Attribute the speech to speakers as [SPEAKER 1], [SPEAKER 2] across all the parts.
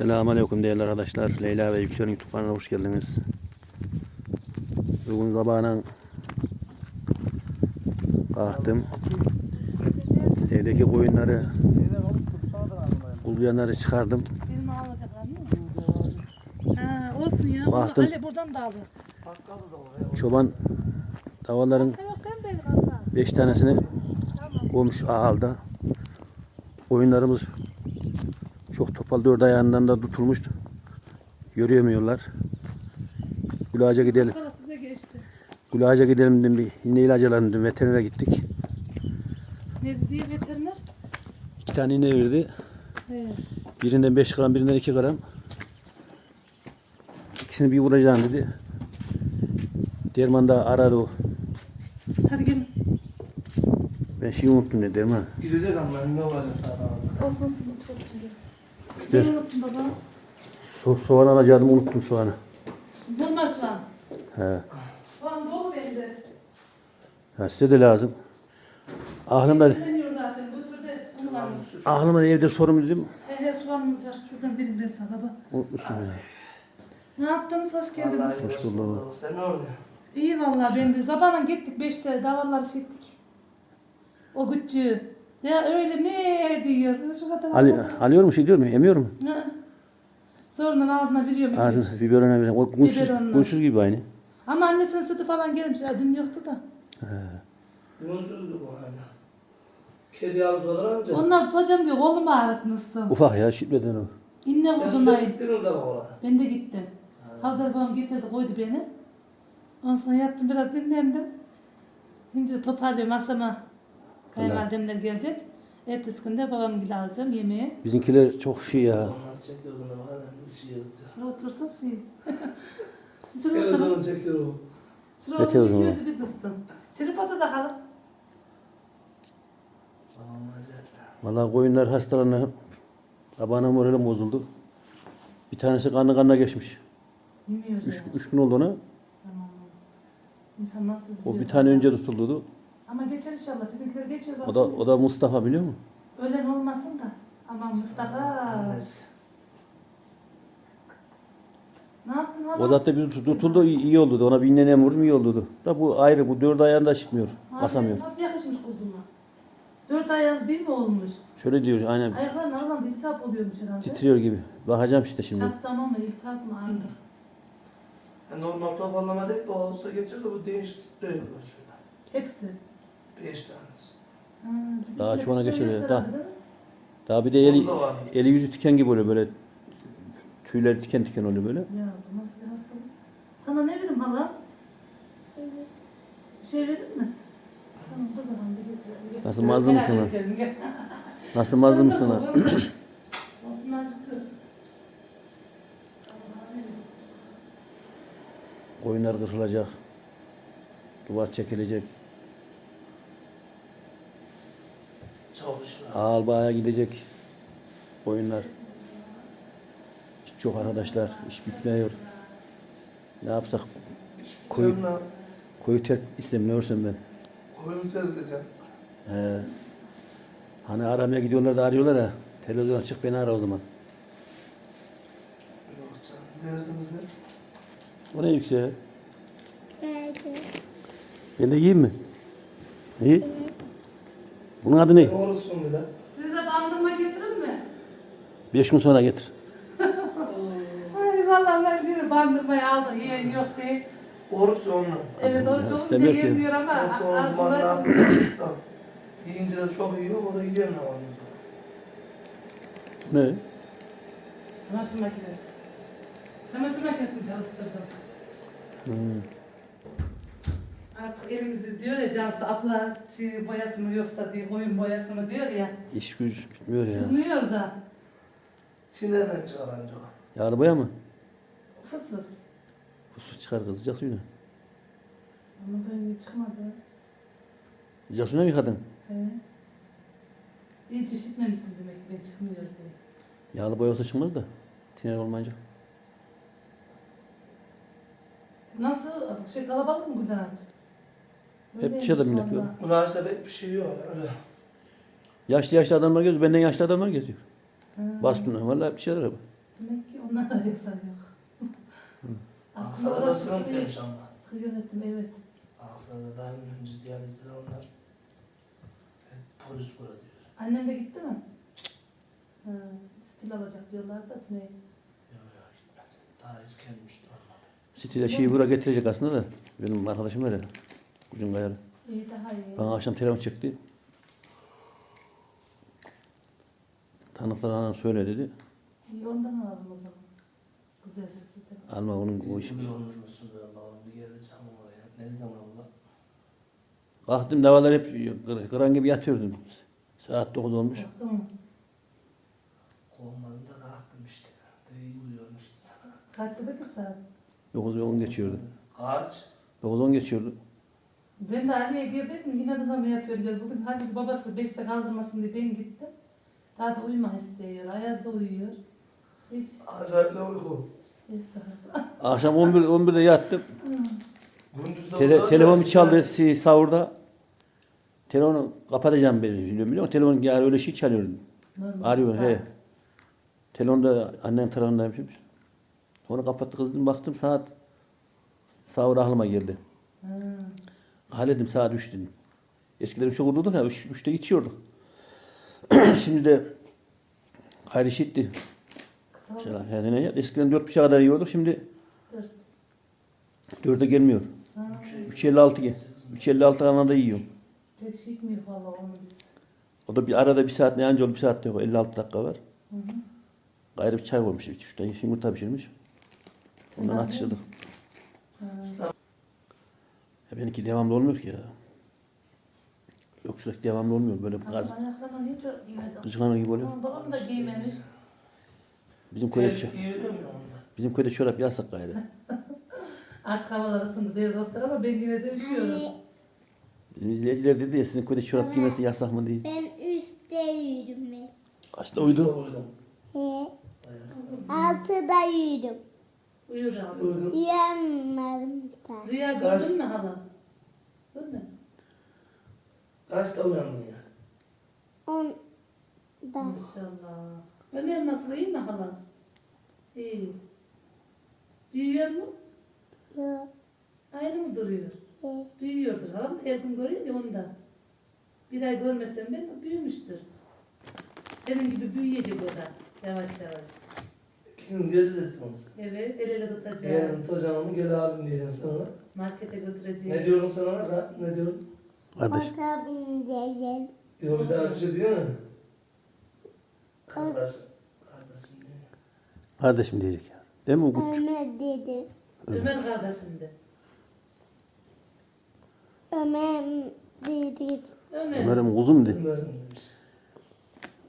[SPEAKER 1] Selamünaleyküm değerli arkadaşlar. Leyla ve Yüksel'in YouTube kanalına hoş geldiniz. Bugün sabahın kalktım. Evdeki koyunları, uluyanları çıkardım.
[SPEAKER 2] Bizim mı? Ha, olsun ya.
[SPEAKER 1] Baktım.
[SPEAKER 2] Ali buradan da aldı.
[SPEAKER 1] Çoban davaların. 5 tanesini koymuş ağalda. Koyunlarımız çok topal dört ayağından da tutulmuştu. Yürüyemiyorlar. Gülağaca gidelim.
[SPEAKER 2] Sonra size geçti.
[SPEAKER 1] Gülağaca gidelim dedim bir iğne ilaç alalım dedim. Veterinere gittik.
[SPEAKER 2] Ne diye veteriner?
[SPEAKER 1] İki tane iğne verdi.
[SPEAKER 2] He.
[SPEAKER 1] Birinden 5 gram, birinden 2 gram. İkisini bir vuracağım dedi. Derman da aradı o.
[SPEAKER 2] Hadi gelin.
[SPEAKER 1] Ben şeyi unuttum dedi Derman.
[SPEAKER 3] Gidecek ama ne olacak daha
[SPEAKER 2] Olsun olsun. Çok seviyoruz.
[SPEAKER 1] Ver.
[SPEAKER 2] Ne unuttum baba?
[SPEAKER 1] So soğan alacaktım unuttum soğanı.
[SPEAKER 2] Bulmaz lan.
[SPEAKER 1] He.
[SPEAKER 2] Soğan dolu bende.
[SPEAKER 1] Ha, size de lazım. Aklımda,
[SPEAKER 2] Sinirleniyor zaten. Götür de kullanmış.
[SPEAKER 1] aklımda evde sorum dedim.
[SPEAKER 2] He he soğanımız var. Şuradan verin ben sana baba.
[SPEAKER 1] Unutmuşsun ya.
[SPEAKER 2] Ne yaptınız? Hoş geldiniz.
[SPEAKER 3] Vallahi
[SPEAKER 1] Hoş bulduk.
[SPEAKER 3] Sen ne orada?
[SPEAKER 2] İyi vallahi ben de. Sabahdan gittik. Beşte davarları çektik. O güççü. Ya öyle mi diyor. Şu kadar.
[SPEAKER 1] Ali, alıyor mu şey diyor mu? Emiyor mu?
[SPEAKER 2] Hı. Zorla ağzına veriyorum. iki üç.
[SPEAKER 1] Ağzını biberona veriyorum. O gunsuz,
[SPEAKER 2] Biberonla.
[SPEAKER 1] gunsuz gibi aynı.
[SPEAKER 2] Ama annesinin sütü falan gelmiş. Ya dün yoktu da.
[SPEAKER 3] Yunsuzdu bu hala. Kedi yavrusu olur anca.
[SPEAKER 2] Onlar tutacağım diyor. Kolumu ağrıtmışsın.
[SPEAKER 1] Ufak ya şiddeten o.
[SPEAKER 2] İnne
[SPEAKER 3] Sen
[SPEAKER 2] vurdun
[SPEAKER 3] de
[SPEAKER 2] ayı.
[SPEAKER 3] gittin o zaman oraya.
[SPEAKER 2] Ben de gittim. Havzar babam getirdi koydu beni. Ondan sonra yattım biraz dinlendim. Şimdi toparlıyorum akşama kayınvalidemler gelecek. Ertesi günde babam gibi alacağım yemeğe.
[SPEAKER 1] Bizimkiler çok şey ya.
[SPEAKER 3] Nasıl çekiyor bunu hadi bir şey yaptı.
[SPEAKER 2] Şuraya otursam şey. Şuraya oturup,
[SPEAKER 3] Televizyonu çekiyor o.
[SPEAKER 2] şuraya
[SPEAKER 1] Ne
[SPEAKER 2] oturup
[SPEAKER 1] televizyonu?
[SPEAKER 2] ikimizi bir tutsun. Tripoda da kalın.
[SPEAKER 3] Olmayacak.
[SPEAKER 1] Vallahi koyunlar hastalandı. Sabahına moralim bozuldu. Bir tanesi kanlı kanına geçmiş.
[SPEAKER 2] Bilmiyorum.
[SPEAKER 1] Üç, üç gün oldu ona.
[SPEAKER 2] Aman. İnsan nasıl üzülüyor.
[SPEAKER 1] O bir tane önce tutuldu.
[SPEAKER 2] Ama geçer inşallah. Bizimkiler geçiyor.
[SPEAKER 1] O da, o da Mustafa biliyor musun?
[SPEAKER 2] Ölen olmasın da. Aman Mustafa. Ne yaptın hala?
[SPEAKER 1] O zaten bir tut- tutuldu iyi, iyi oldu. Ona bir iğnenem vurdum iyi oldu. Da bu ayrı bu dört ayağında işitmiyor.
[SPEAKER 2] Abi,
[SPEAKER 1] Basamıyor.
[SPEAKER 2] Nasıl yakışmış kuzuma? Dört ayağı bir mi olmuş?
[SPEAKER 1] Şöyle diyor aynen
[SPEAKER 2] Ayakların aralarında iltihap oluyormuş herhalde.
[SPEAKER 1] titriyor gibi. Bakacağım işte şimdi.
[SPEAKER 2] Çatlama mı iltihap mı artık?
[SPEAKER 3] Yani normal toparlama değil de olsa geçer de bu değiştiriyorlar şurada.
[SPEAKER 2] Hepsi.
[SPEAKER 3] Beş tanesi.
[SPEAKER 2] Ha,
[SPEAKER 1] Daha çoğuna ya, daha. Daha bir de eli,
[SPEAKER 3] Onda var.
[SPEAKER 1] eli yüzü tiken gibi oluyor böyle. Tüyler tiken tiken oluyor böyle.
[SPEAKER 2] Ya nasıl bir hastamız? Sana ne vereyim hala? Bir şey verir mi? Tamam dur bakalım. bir.
[SPEAKER 1] Nasıl mazlum mısın
[SPEAKER 2] Gel.
[SPEAKER 1] Nasıl mazlum mısın ha?
[SPEAKER 2] Nasıl acıkır?
[SPEAKER 1] Koyunlar kırılacak. Duvar çekilecek.
[SPEAKER 3] Çalışma.
[SPEAKER 1] Albaya gidecek. Koyunlar. İş çok arkadaşlar. İş bitmiyor. Ne yapsak? Koyu, koyu terk istem ne örsem ben.
[SPEAKER 3] Koyun terleyeceğim.
[SPEAKER 1] He. Hani aramaya gidiyorlar da arıyorlar ya. Televizyon açık beni ara o zaman.
[SPEAKER 3] Yok canım. Derdimiz ne?
[SPEAKER 1] O ne yüksek? Ben de yiyeyim mi? İyi. Bunun adı ne?
[SPEAKER 3] Sen oruçsun bir de.
[SPEAKER 2] Size de bandırma getirir mi?
[SPEAKER 1] Beş gün sonra getir.
[SPEAKER 2] Ay vallahi ben bir bandırmayı aldım. Yiyen yok diye.
[SPEAKER 3] Oruç onunla.
[SPEAKER 2] Evet o çok
[SPEAKER 1] istemiyor ki.
[SPEAKER 2] yemiyor ama
[SPEAKER 3] Ben sonra
[SPEAKER 2] aslında.
[SPEAKER 3] Yiyince de çok yiyor, o da yiyemiyor ondan sonra.
[SPEAKER 1] Ne?
[SPEAKER 2] çamaşır makinesi. Çamaşır makinesini çalıştırdım.
[SPEAKER 1] Hmm.
[SPEAKER 2] Elimizi diyor ya Cansu abla şey boyası mı yoksa diye oyun boyası mı diyor ya.
[SPEAKER 1] İş güç bitmiyor ya.
[SPEAKER 2] Çıkmıyor da.
[SPEAKER 3] Şimdi hemen çıkar anca o.
[SPEAKER 1] Yağlı boya mı?
[SPEAKER 2] Fıs fıs.
[SPEAKER 1] Su çıkar kız. Sıcak.
[SPEAKER 2] Ama ben çıkmadı.
[SPEAKER 1] Sıcak suyla mı yıkadın?
[SPEAKER 2] He. İyi işitmemişsin demek ki ben çıkmıyor diye.
[SPEAKER 1] Yağlı boya olsa çıkmaz da. Tiner olmayınca.
[SPEAKER 2] Nasıl? Şey kalabalık mı Gülaç?
[SPEAKER 1] Hep yok.
[SPEAKER 2] vallahi.
[SPEAKER 3] Buna işte pek bir şey yok. Öyle.
[SPEAKER 1] Yaşlı yaşlı adamlar geziyor. Benden yaşlı adamlar geziyor.
[SPEAKER 2] Ha.
[SPEAKER 1] Bastuna. Vallahi bir şeyler abi.
[SPEAKER 2] Demek ki onlara eksen yok. Aslında
[SPEAKER 3] Aksaray'da
[SPEAKER 2] orası
[SPEAKER 3] sıkıntı
[SPEAKER 2] sıkı,
[SPEAKER 3] ama.
[SPEAKER 2] sıkı yönetim evet.
[SPEAKER 3] Aksaray'da daha önce diyalizler onlar. Evet, polis burada diyor.
[SPEAKER 2] Annem de gitti mi? Ha, stil alacak diyorlar da ne?
[SPEAKER 3] Yok yok gitmedi. Daha hiç gelmiş normalde.
[SPEAKER 1] City'de şeyi buraya getirecek aslında da. Benim arkadaşım öyle. Ucun kayarı.
[SPEAKER 2] İyi daha iyi.
[SPEAKER 1] Bana akşam telefon çıktı. Tanıklarına söyle dedi.
[SPEAKER 2] İyi ondan alalım o zaman. Güzel sesi de.
[SPEAKER 1] Alma onun o işi.
[SPEAKER 3] Bir yormuşmuşsun ben babam bir geleceğim oraya. Ne dedim abla?
[SPEAKER 1] Kalktım davalar hep kır- kıran gibi yatıyordum. Saat 9 olmuş.
[SPEAKER 2] Baktın mı?
[SPEAKER 3] Kovmadım da kalktım işte. İyi uyuyormuşuz.
[SPEAKER 2] Kaçta ki saat?
[SPEAKER 1] 9 ve 10 geçiyordu.
[SPEAKER 3] Kaç?
[SPEAKER 1] 9 10 geçiyordu.
[SPEAKER 2] Ben de Ali'ye girdim yine de ne yapıyorsun diyor. Bugün hadi babası beşte kaldırmasın diye ben gittim. Daha da uyuma istiyor. Ayaz da uyuyor. Hiç
[SPEAKER 3] Acayip de uyku.
[SPEAKER 2] hiç sırası.
[SPEAKER 1] Akşam 11 11'de yattım.
[SPEAKER 3] Gündüz de
[SPEAKER 1] Tele, telefon çaldı si- sahurda. Telefonu kapatacağım ben biliyor musun? Telefon yani öyle şey çalıyor.
[SPEAKER 2] Normal
[SPEAKER 1] Arıyor he. Telefon da annem tarafındaymış. Onu kapattı kızdım baktım saat sahur aklıma geldi.
[SPEAKER 2] Ha.
[SPEAKER 1] Halledim saat 3 dedim. Eskiden 3'e kurduk ya 3, 3'te içiyorduk. Şimdi de hayır işitti.
[SPEAKER 2] Kısa oldu.
[SPEAKER 1] Mesela yani ne? Eskiden 4.30'a kadar yiyorduk şimdi
[SPEAKER 2] Dört.
[SPEAKER 1] 4'e gelmiyor.
[SPEAKER 2] Ha.
[SPEAKER 1] 3.56 gel. 3.56 kanalda yiyorum.
[SPEAKER 2] Pek şey etmiyor valla onu biz.
[SPEAKER 1] O da bir arada bir saat ne anca bir saat yok. 56 dakika var.
[SPEAKER 2] Hı hı.
[SPEAKER 1] Gayrı bir çay koymuş. iki üç tane yumurta pişirmiş. Ondan atıştırdık.
[SPEAKER 2] Ha.
[SPEAKER 1] Ya benimki devamlı olmuyor ki ya. Yok sürekli devamlı olmuyor. Böyle gaz,
[SPEAKER 2] hiç giymedim.
[SPEAKER 1] gıcıklanır gibi oluyor.
[SPEAKER 2] Ama babam da giymemiş.
[SPEAKER 1] Bizim köyde, çö- bizim köyde çorap yasak gayrı.
[SPEAKER 2] Artık havalar ısındı diye dostlar ama ben yine de üşüyorum.
[SPEAKER 1] Bizim izleyiciler dedi ya sizin köyde çorap giymesi yasak mı diye.
[SPEAKER 4] Ben üstte hep.
[SPEAKER 1] Kaçta uyudun?
[SPEAKER 3] Uyudum.
[SPEAKER 4] He. Altıda yürüdüm.
[SPEAKER 2] Uyur.
[SPEAKER 3] Uyudum.
[SPEAKER 4] Uyanmadım da.
[SPEAKER 2] Rüya gördün mü hala? Gördün mü?
[SPEAKER 3] Kaçta uyandın ya?
[SPEAKER 4] Onda.
[SPEAKER 2] Maşallah. Ömer nasıl iyi mi hala? İyi. Büyüyor mu?
[SPEAKER 4] Yok.
[SPEAKER 2] Aynı mı duruyor?
[SPEAKER 4] He.
[SPEAKER 2] Büyüyordur. Halam da her gün görüyor ya ondan. Bir ay görmesem ben de büyümüştür. Senin gibi büyüyecek o da. Yavaş yavaş.
[SPEAKER 3] İkiniz geleceksiniz.
[SPEAKER 2] Evet, el ele tutacağım.
[SPEAKER 3] Gel tutacağımı gel abim diyeceksin sonra.
[SPEAKER 2] Markete götüreceğim.
[SPEAKER 3] Ne diyorsun sen ona? Ka- Ne diyorsun?
[SPEAKER 1] Kardeş.
[SPEAKER 4] Ota bineceğim.
[SPEAKER 3] Yok bir daha bir şey diyor mu? Kardeşim. Kardeşim diyor.
[SPEAKER 1] Kardeşim diyecek ya. Değil mi? Bu
[SPEAKER 4] Ömer dedi.
[SPEAKER 2] Ömer kardeşim de.
[SPEAKER 4] Ömer dedi.
[SPEAKER 2] Ömer.
[SPEAKER 1] Ömer'im kuzum de.
[SPEAKER 3] Ömer'im.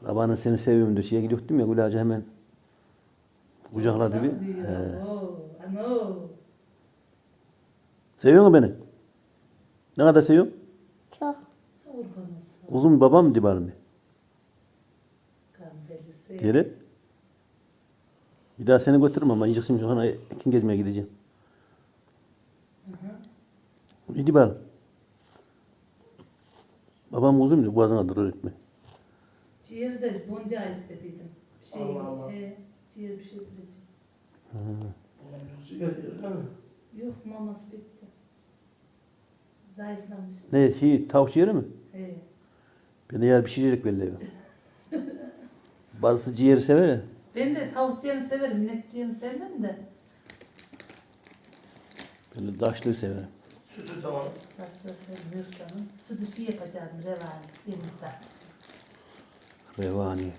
[SPEAKER 1] Babanın seni seviyorum diyor. Şeye gidiyordum ya Gül Ağacı hemen kucakladı bir. He. Seviyor mu beni? Ne kadar seviyorum?
[SPEAKER 4] Çok.
[SPEAKER 1] Kuzum babam di bana.
[SPEAKER 2] Gamzelisi.
[SPEAKER 1] Diyelim. Bir daha seni götürürüm ama yiyeceksin sonra ekin gezmeye gideceğim. Hadi bakalım. Babam kuzum diyor boğazına durur etme.
[SPEAKER 2] Ciğer de bonca istediydim. Bir şey,
[SPEAKER 3] Allah Allah.
[SPEAKER 2] He, ciğer bir şey
[SPEAKER 3] değil mi?
[SPEAKER 2] Yok maması bitti. Zayıflamış.
[SPEAKER 1] Ne şey tavuk ciğeri mi?
[SPEAKER 2] He.
[SPEAKER 1] Ben de yer pişirecek belli yok. Bazısı ciğeri sever ya.
[SPEAKER 2] Ben de tavuk ciğerini severim. İnek ciğerini sevmem de.
[SPEAKER 1] Ben de daşlığı severim.
[SPEAKER 3] Sütü tamam.
[SPEAKER 2] Başta sevmiyor canım. Süt işi yapacağım. Revani. Yumurta.
[SPEAKER 1] Revani.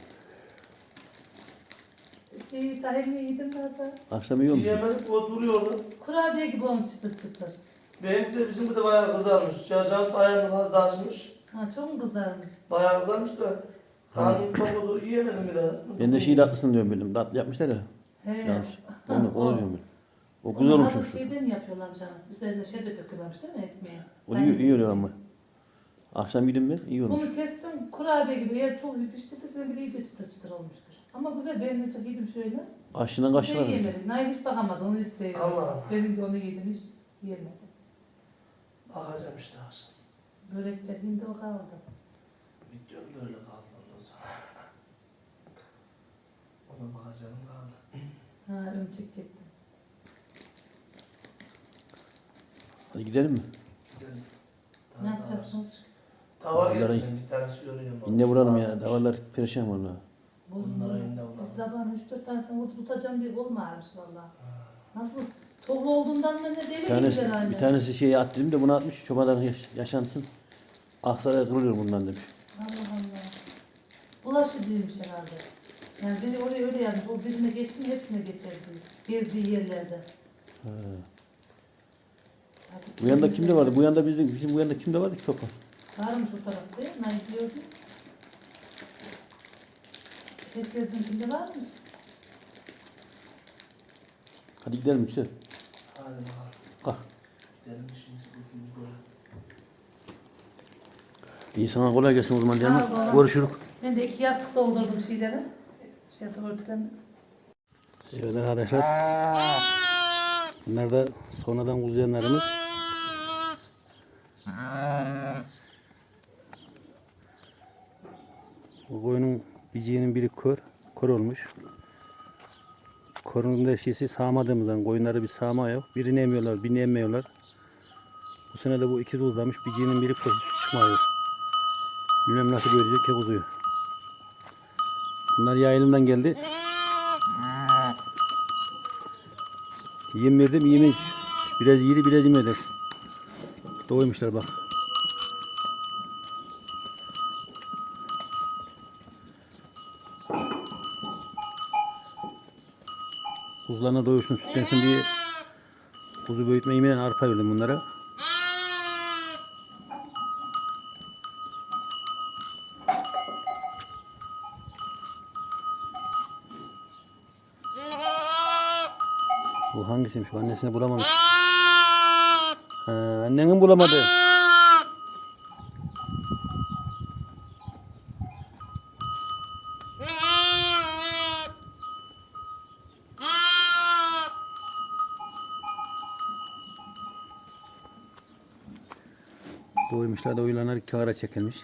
[SPEAKER 2] Şey tahinli yedim daha
[SPEAKER 1] Akşam yiyor musun?
[SPEAKER 3] Yiyemedik o duruyordu.
[SPEAKER 2] Kurabiye gibi olmuş çıtır çıtır.
[SPEAKER 3] Benimki de bizim de bayağı kızarmış. Cansu ayağını fazla açmış.
[SPEAKER 2] Ha çok mu kızarmış?
[SPEAKER 3] Bayağı kızarmış da. Karnım topladı yiyemedim bir daha.
[SPEAKER 1] Ben de şey tatlısını diyorum bildim. Tatlı yapmışlar ya.
[SPEAKER 2] He.
[SPEAKER 1] Cansu. Onu, onu diyorum ben. O güzel
[SPEAKER 2] Onu
[SPEAKER 1] olmuş.
[SPEAKER 2] hazır şeyden yapıyorlarmış canım. Üzerine şerbet döküyorlarmış değil mi ekmeğe?
[SPEAKER 1] O iyi, iyi oluyor ama. Akşam yedim ben iyi olmuş.
[SPEAKER 2] Bunu kestim kurabiye gibi eğer çok piştiyse seninki de iyice çıtır çıtır olmuştur. Ama güzel beğendim çok yedim şöyle.
[SPEAKER 1] Aşından
[SPEAKER 2] Biz de
[SPEAKER 1] kaçtılar.
[SPEAKER 2] yiyemedik. Nail hiç bakamadı onu istiyor.
[SPEAKER 3] Allah.
[SPEAKER 2] Benince onu yiyeceğim hiç yiyemedi.
[SPEAKER 3] Bakacağım işte akşam.
[SPEAKER 2] Börekler hindi o kaldı.
[SPEAKER 3] Videom da öyle kaldı ondan sonra. Ona bakacağım kaldı.
[SPEAKER 2] Ha ön çekecektim.
[SPEAKER 1] Hadi gidelim mi?
[SPEAKER 3] Gidelim.
[SPEAKER 2] Ne yapacaksınız?
[SPEAKER 3] Tava
[SPEAKER 1] Onlara-
[SPEAKER 3] getirdim bir tanesi yoruyorum.
[SPEAKER 1] İnne vuralım ya. Davarlar perişan valla.
[SPEAKER 3] Bunlara yine vuralım.
[SPEAKER 2] Biz sabahın 3-4 tanesini tutacağım diye olmamış valla. Nasıl? Tohlu olduğundan ne
[SPEAKER 1] Bir
[SPEAKER 2] değil
[SPEAKER 1] tanesi,
[SPEAKER 2] mi aynı?
[SPEAKER 1] bir tanesi şeyi at dedim de bunu atmış. Çobanların yaş- yaşantısın. Aksaraya kırılıyor bundan demiş.
[SPEAKER 2] Allah Allah. Bulaşıcıymış herhalde. Yani beni oraya öyle yazmış. O birine geçti mi hepsine geçerdi. Gezdiği yerlerde.
[SPEAKER 1] Ha. Bu yanda kimde vardı? Bu yanda bizim, bizim bu yanda kimde vardı ki çoban?
[SPEAKER 2] Varmış o tarafta değil mi? Ben gidiyordum. Herkesinkinde varmış.
[SPEAKER 1] Hadi gidelim Yüksel.
[SPEAKER 3] Hadi bakalım.
[SPEAKER 1] Kalk.
[SPEAKER 3] Gidelim işimiz gücümüz görelim.
[SPEAKER 1] İyi sana kolay gelsin o zaman
[SPEAKER 2] ol, baba.
[SPEAKER 1] Görüşürük.
[SPEAKER 2] Ben de iki yastık doldurdum şeyleri. Şey örtüden.
[SPEAKER 1] Evet arkadaşlar. Bunlar da sonradan kuzuyanlarımız. Bu koyunun biciğinin biri kör. Kör olmuş. Korunun da şeysi sağmadığımızdan koyunları bir sağma yok. Birini emiyorlar, birini emmiyorlar. Bu sene de bu ikiz uzlamış. Biciğinin biri kör çıkmıyor. Bilmem nasıl görecek ki kuzuyu. Bunlar yayılımdan geldi. Yem verdim yemiş. Biraz yedi biraz yemedi. Doymuşlar bak. Kuzularına doyursun sütlensin diye kuzu büyütme yemeğiyle arpa verdim bunlara. Bu hangisiymiş? Annesini bulamamış. Ha, annenin bulamadı. Doymuşlar da uyulanlar kâra çekilmiş.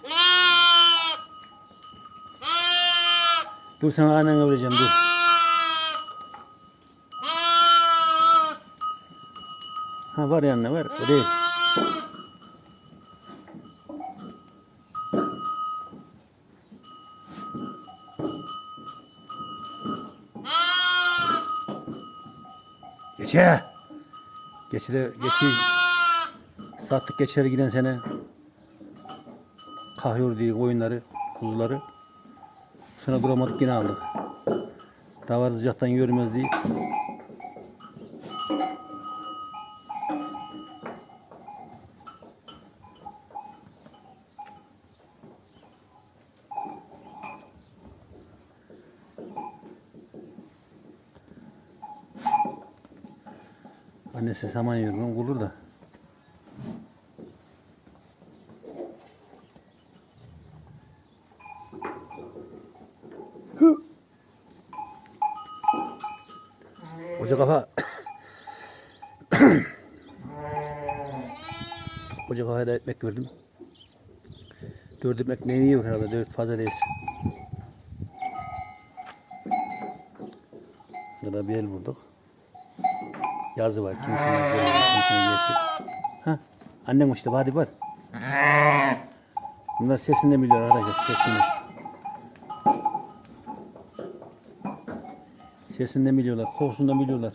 [SPEAKER 1] Dur sana annene vereceğim dur. Ha var yanına var. O değil. Geçe. Geçi de geçi sattık geçeri giden sene kahyor diye koyunları, kuzuları. Sonra duramadık yine aldık. Davar sıcaktan görmez diye. Annesi saman yiyor, bulur da. Koca kafa. Koca kafaya da ekmek verdim. Dört ekmek ne yiyor herhalde, dört fazla değil. Burada bir el vurduk. Yazı var. Kimisine göre, kimisine gelsin. Ha, annem işte hadi var. Bunlar sesinden biliyor arkadaşlar sesinden. Sesinden biliyorlar, kokusundan biliyorlar.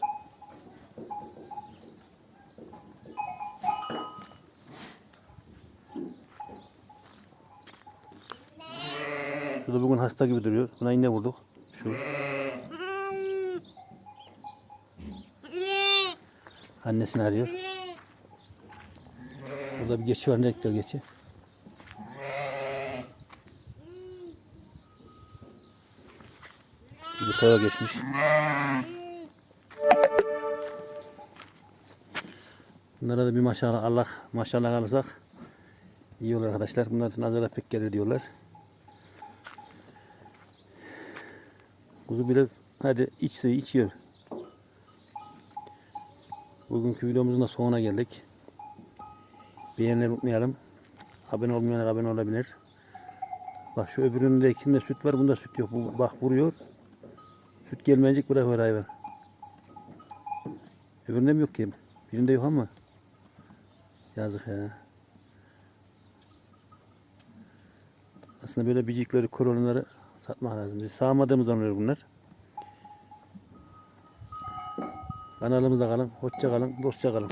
[SPEAKER 1] Şurada bugün hasta gibi duruyor. Buna yine vurduk. Şu. Annesini arıyor. Burada bir geçi var. Gidiyor geçi? Bir tava geçmiş. Bunlara da bir maşallah Allah maşallah alırsak iyi olur arkadaşlar. Bunlar nazara pek gelir diyorlar. Kuzu biraz hadi iç suyu içiyor. Bugünkü videomuzun da sonuna geldik. Beğenmeyi unutmayalım. Abone olmayanlar abone olabilir. Bak şu öbüründe ikisinde süt var. Bunda süt yok. Bu bak vuruyor. Süt gelmeyecek bırakıyor hayvan. Öbüründe mi yok ki? Birinde yok ama. Yazık ya. Aslında böyle bicikleri, koronları satmak lazım. Biz sağmadığımız oluyor bunlar. Kanalımızda kalın, hoşça kalın, dostça kalın.